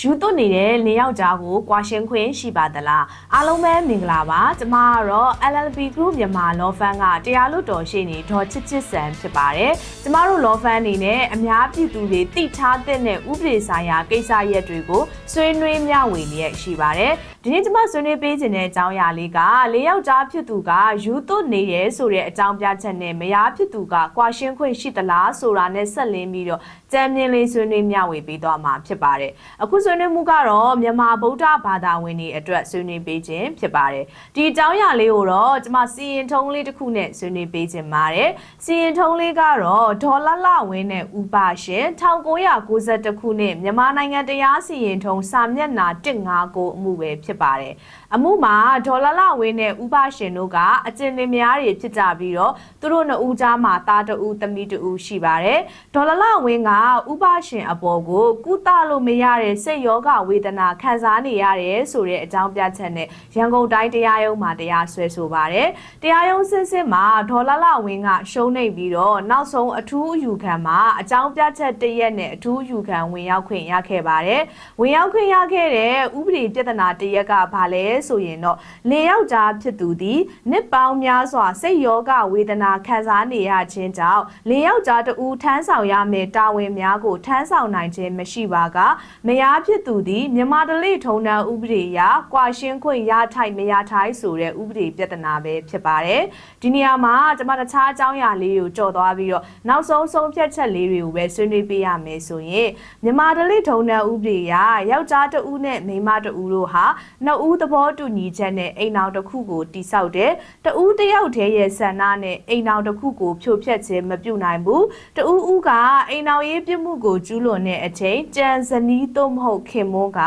ယူသွနေတဲ့လင်းယောက်ျားကိုကွာရှင်းခွင့်ရှိပါသလားအားလုံးပဲမင်္ဂလာပါကျမကတော့ LLB Group မြန်မာ Law Firm ကတရားလွတ်တော်ရှိနေဒေါ်ချစ်ချစ်ဆန်ဖြစ်ပါတယ်ကျမတို့ Law Firm အနေနဲ့အများပြည်သူတွေသိထားတဲ့ဥပဒေဆိုင်ရာကိစ္စရပ်တွေကိုဆွေးနွေးမျှဝေလျက်ရှိပါတယ် ဒီနေ့ကျမဆွေးနွေးပေးခြင်းတဲ့အကြောင်းအရာလေးကလေးယောက်ျားဖြစ်သူကယူသွနေရဲဆိုတဲ့အကြောင်းပြချက်နဲ့မယားဖြစ်သူကကွာရှင်းခွင့်ရှိသလားဆိုတာနဲ့ဆက်လင်းပြီးတော့ကြံမြင်လေးဆွေးနွေးမျှဝေပေးသွားမှာဖြစ်ပါတယ်အခုဆွေးနွေးမှုကတော့မြန်မာဗုဒ္ဓဘာသာဝင်တွေအတွက်ဆွေးနွေးပေးခြင်းဖြစ်ပါတယ်ဒီအကြောင်းအရာလေးကိုတော့ကျမစီရင်ထုံးလေးတစ်ခုနဲ့ဆွေးနွေးပေးခြင်းပါတယ်စီရင်ထုံးလေးကတော့ဒေါ်လလဝင်းနဲ့ဥပါရှင်1992ခုနှစ်မြန်မာနိုင်ငံတရားစီရင်ထုံးစာမျက်နှာ159အမှုပဲဖြစ်ပါတယ်အမှုမှာဒေါ်လလဝင်းနဲ့ဥပါရှင်တို့ကအကျဉ်းလင်များတွေဖြစ်ကြပြီးတော့သူတို့နှစ်ဦးကြားမှာသားတဦးသမီးတဦးရှိပါတယ်ဒေါ်လလဝင်းကဥပါရှင်အပေါ်ကိုကုသလို့မရတဲ့စိတ်ယောဂဝေဒနာခံစားနေရတယ်ဆိုတဲ့အကြောင်းပြချက်နဲ့ရန်ကုန်တိုင်းတရားရုံးမှာတရားစွဲဆိုပါတယ်တရားရုံးစစ်စစ်မှာဒေါ်လလဝင်းကရှုံးနေပြီးတော့နောက်ဆုံးအထူးအယူခံမှာအကြောင်းပြချက်တစ်ရက်နဲ့အထူးအယူခံဝင်ရောက်ခွင့်ရခဲ့ပါတယ်ဝင်ရောက်ခွင့်ရခဲ့တဲ့ဥပဒေပြဿနာတစ်ရက်ကဘာလဲဆိုရင်တော့လင်ယောက်ျားဖြစ်သူသည်နှစ်ပေါင်းများစွာစိတ်ယောဂဝေဒနာခံစားနေရခြင်းကြောင့်လင်ယောက်ျားတဦးထမ်းဆောင်ရမယ့်တာဝန်များကိုထမ်းဆောင်နိုင်ခြင်းမရှိပါကမယားဖြစ်သူသည်မြန်မာဓလေ့ထုံတန်းဥပဒေအရကွာရှင်းခွင့်ရထိုက်မရထိုက်ဆိုတဲ့ဥပဒေပြဿနာပဲဖြစ်ပါတယ်ဒီနေရာမှာကျွန်မတခြားအကြောင်းအရာလေးကိုကြော်သွားပြီးတော့နောက်ဆုံးဆုံးဖြတ်ချက်လေးတွေကိုပဲဆွေးနွေးပေးရမယ်ဆိုရင်မြန်မာဓလေ့ထုံတန်းဥပဒေအရယောက်ျားတဦးနဲ့မိန်းမတဦးတို့ဟာနှစ်ဦးသဘောတူညီချက်နဲ့အိမ်အောင်တစ်ခုကိုတိဆောက်တယ်တဦးတစ်ယောက်တည်းရဲ့ဆန္ဒနဲ့အိမ်အောင်တစ်ခုကိုဖြိုဖျက်ခြင်းမပြုနိုင်ဘူးတဦးဦးကအိမ်အောင်ရေးပြစ်မှုကိုကျူးလွန်တဲ့အချိန်ကြံစနီးသို့မဟုတ်ခင်မွန်းက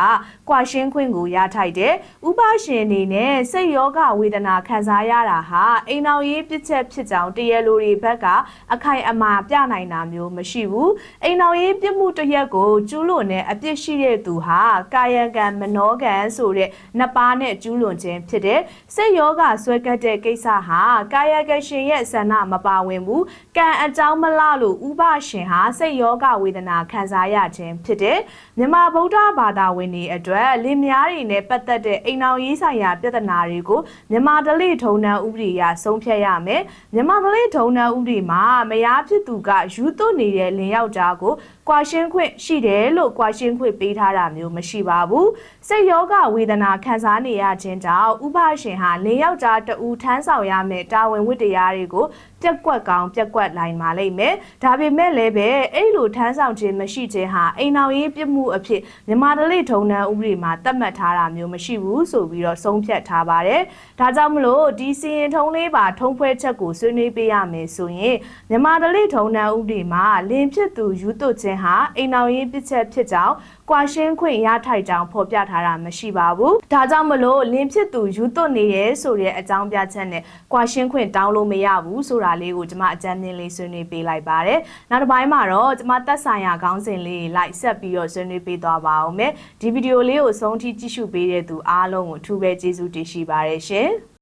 ကွာရှင်းခွင့်ကိုရထိုက်တယ်ဥပရှင်အနေနဲ့စိတ်ယောဂဝေဒနာခံစားရတာဟာအိမ်အောင်ရေးပြစ်ချက်ဖြစ်ကြောင်းတရားလိုတွေဘက်ကအခိုင်အမာပြနိုင်တာမျိုးမရှိဘူးအိမ်အောင်ရေးပြစ်မှုတစ်ရက်ကိုကျူးလွန်တဲ့အပြစ်ရှိတဲ့သူဟာကာယကံမနောကံဆိုတဲ့နှစ်ပါးနဲ့ကျူးလွန်ခြင်းဖြစ်တယ်စိတ်ယောဂဆွဲကပ်တဲ့ကိစ္စဟာကာယကရှင်ရဲ့ဆန္ဒမပါဝင်ဘူးကံအကြောင်းမလားလို့ဥပရှင်ဟာစိတ်ယောဂဝေဒနာခံစားရခြင်းဖြစ်တယ်မြန်မာဗုဒ္ဓဘာသာဝင်တွေအတွက်လင်မယားတွေနဲ့ပတ်သက်တဲ့အိမ်အောင်ရေးဆိုင်ရာပြဿနာတွေကိုမြန်မာဓလေ့ထုံတန်းဥပဒေအရဆုံးဖြတ်ရမယ်မြန်မာဓလေ့ထုံတန်းဥပဒေမှာမယားဖြစ်သူကယူသွနေတဲ့လင်ယောက်ျားကိုကွာရှင်းခွင့်ရှိတယ်လို့ကွာရှင်းခွင့်ပေးထားတာမျိုးမရှိပါဘူးစိတ်ယောဂဝေဒနာခံစားနေရခြင်းကြောင့်ဥပရှင်ဟာလင်ယောက်ျားတဦးထမ်းဆောင်ရမယ့်တာဝန်ဝတ္တရားတွေကို ပြက်ကွက်ကောင်းပြက်ကွက်နိုင်ပါလိမ့်မယ်ဒါပေမဲ့လည်းပဲအဲ့လိုထမ်းဆောင်ခြင်းမရှိခြင်းဟာအိမ်အောင်ရေးပြစ်မှုအဖြစ်မြန်မာဓလေ့ထုံတန်းဥပဒေမှာသတ်မှတ်ထားတာမျိုးမရှိဘူးဆိုပြီးတော့ဆုံးဖြတ်ထားပါတယ်ဒါကြောင့်မလို့ဒီစီရင်ထုံးလေးပါထုံးဖွဲချက်ကိုဆွေးနွေးပေးရမယ်ဆိုရင်မြန်မာဓလေ့ထုံတန်းဥပဒေမှာလင်ဖြစ်သူယူသွခြင်းဟာအိမ်အောင်ရေးပြစ်ချက်ဖြစ်ကြောင်းကွာရှင်းခွင့်ရထိုက်ကြောင်းဖော်ပြထားတာမရှိပါဘူးဒါကြောင့်မလို့လင်ဖြစ်သူယူသွနေရဲဆိုတဲ့အကြောင်းပြချက်နဲ့ကွာရှင်းခွင့်တောင်းလို့မရဘူးဆိုတာလေးကိုကျွန်မအကြမ်းမြင်လေးဆွေးနွေးပေးလိုက်ပါတယ်နောက်တစ်ပိုင်းမှာတော့ကျွန်မသက်ဆိုင်ရာခေါင်းစဉ်လေးလိုက်ဆက်ပြီးတော့ဆွေးနွေးပေးသွားပါအောင်မယ်ဒီဗီဒီယိုလေးကိုအဆုံးထိကြည့်ရှုပေးတဲ့သူအားလုံးကိုအထူးပဲကျေးဇူးတင်ရှိပါတယ်ရှင်